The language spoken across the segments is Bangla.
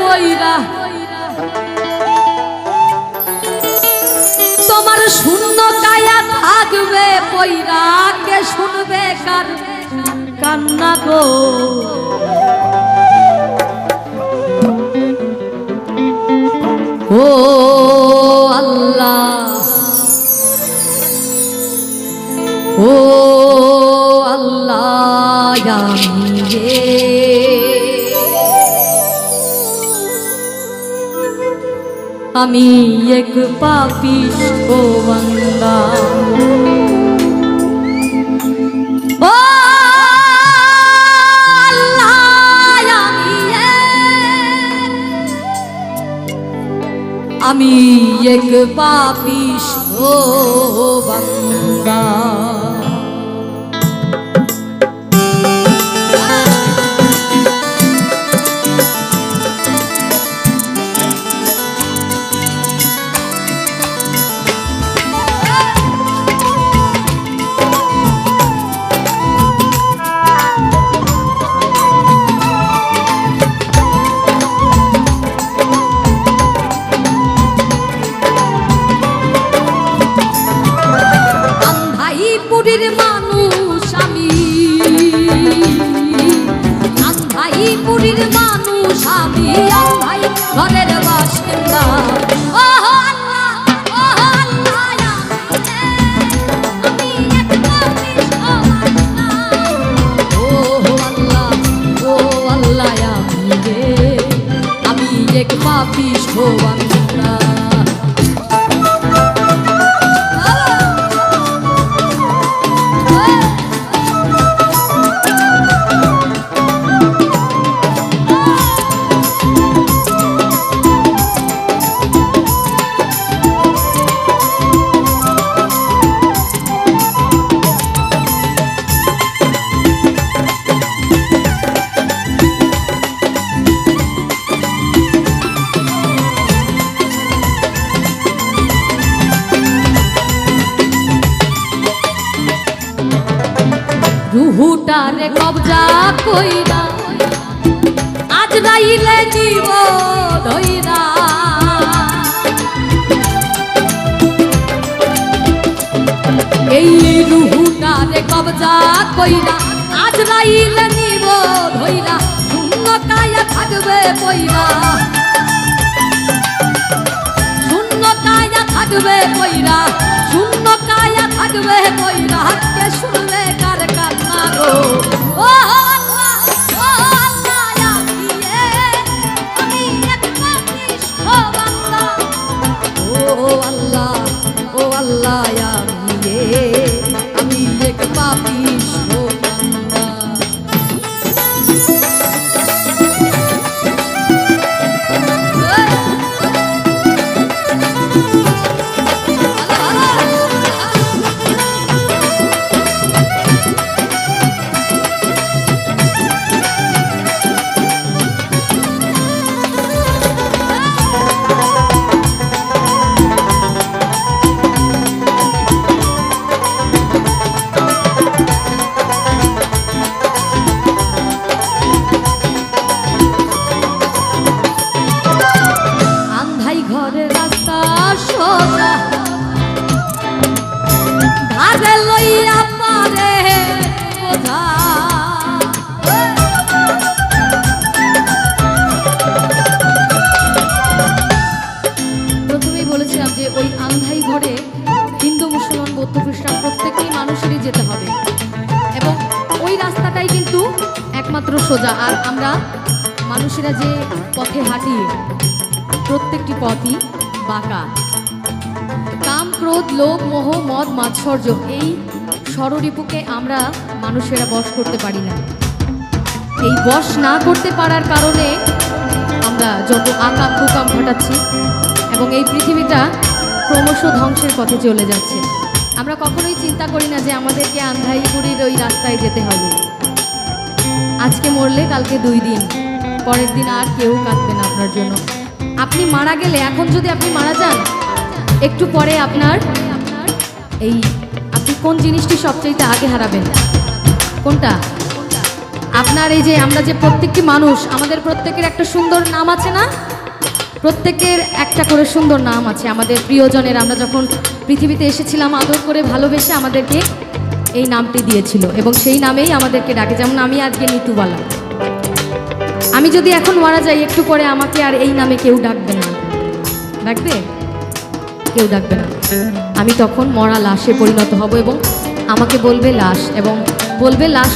কইরা। তোমার শূন্য কায়া থাকবে কইরা কে শুনবে কার কান্না গো। আমি पापी ओ আল্লাহ, আমি এক- আমি এক আমি রুহুটারে কবজা কইরা। আজ রাইলে দিব ধইরা। এই রুহুটারে কবজা কইরা। আজ রাইলে নিব ধইরা। শূন্য কায়া থাকবে কইরা শূন্য কায়া থাকবে কইরা শূন্য কায়া থাকবে কইরা কে শুনলে ও মানুষেরা যে পথে হাঁটি। প্রত্যেকটি পথই বাঁকা। কাম, ক্রোধ, লোভ, মোহ, মদ, মাৎসর্য, এই ষড়রিপুকে আমরা মানুষেরা বশ করতে পারি না। এই বশ না করতে পারার কারণে আমরা যত আকাম, কুকাম ঘটাচ্ছি এবং এই পৃথিবীটা ক্রমশ ধ্বংসের পথে চলে যাচ্ছে। আমরা কখনোই চিন্তা করি না যে আমাদেরকে আন্ধাইপুরীর ওই রাস্তায় যেতে হবে। আজকে মরলে কালকে দুই দিন। পরের দিন আর কেউ কাঁদবে না আপনার জন্য। আপনি মারা গেলে, এখন যদি আপনি মারা যান, একটু পরে আপনার এই, আপনি কোন জিনিসটি সবচাইতে আগে হারাবেন? কোনটা? আপনার এই যে আমরা যে প্রত্যেকটি মানুষ, আমাদের প্রত্যেকের একটা সুন্দর নাম আছে না? প্রত্যেকের একটা করে সুন্দর নাম আছে। আমাদের প্রিয়জনের, আমরা যখন পৃথিবীতে এসেছিলাম, আদর করে ভালোবেসে আমাদেরকে এই নামটি দিয়েছিল। এবং সেই নামেই আমাদেরকে ডাকে। যেমন আমি আজকে নিতুবালা আমি যদি এখন মারা যাই, একটু পরে আমাকে আর এই নামে কেউ ডাকবে না। ডাকবে? কেউ ডাকবে না। আমি তখন মরা লাশে পরিণত হব এবং আমাকে বলবে লাশ এবং বলবে লাশ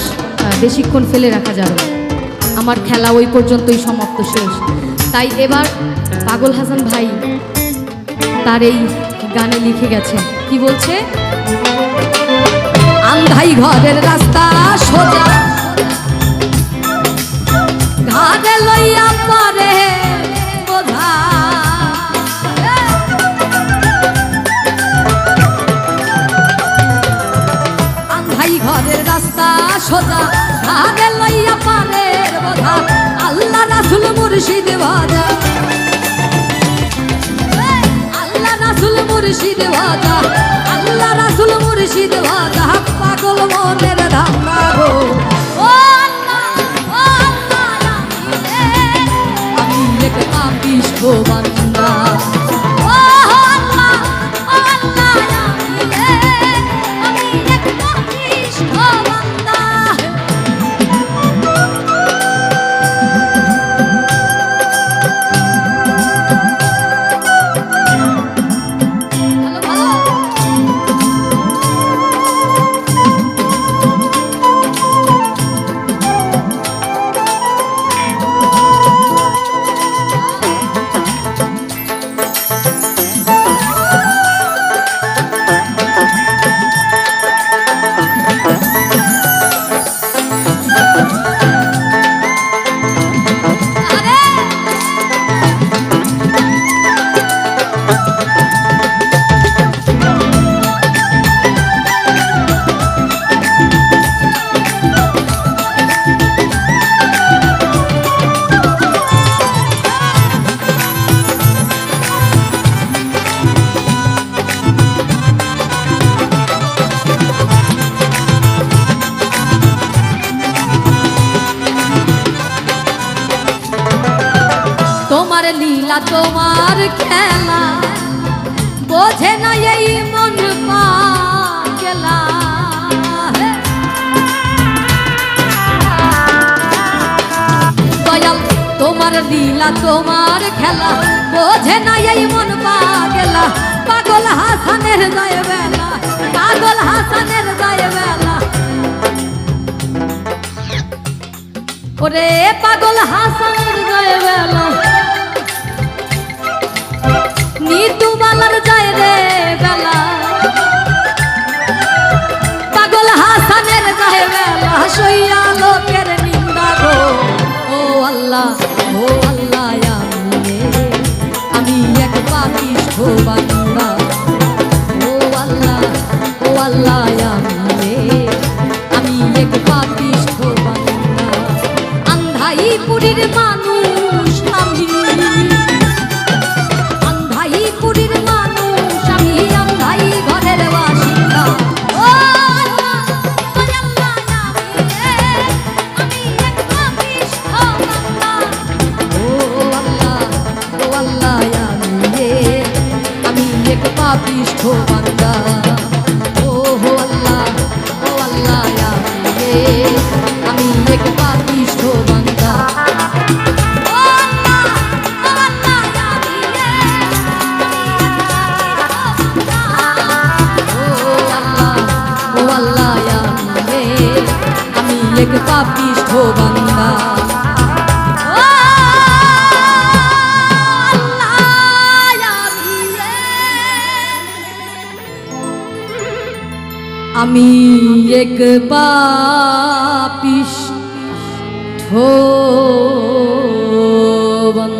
বেশিক্ষণ ফেলে রাখা যাবে। আমার খেলা ওই পর্যন্তই সমাপ্ত শেষ। তাই এবার পাগল হাসান ভাই তার এই গানে লিখে গেছে। কি বলছে? আন্ধাই ঘরের রাস্তা সোজা। ঘাটে লইয়া পরে বোঝা। আন্ধাই ঘরের রাস্তা সোজা আল্লাহ রাসুল মুর্শিদ ভাজা। লীলা তোমার খেলা। বোঝে না এই মন পাগলা। দয়াল, তোমার লীলা তোমার খেলা। বোঝে না এই মন পাগলা। পাগল হাসানের যায় বেলা পাগল হাসানের যায় বেলা ওরে পাগল হাসানের যায় বেলা নিতু যায় রে বেলা। পাগল হাসানের যায় বেলা সইয়া লোকের নিন্দা গো। ও আল্লাহ ও আল্লাহ আমি আমি এক পাপিষ্ঠ বান্দা ও আল্লাহ ও আল্লাহ পাপিষ্ঠ আমি এক পাপিস বন্দা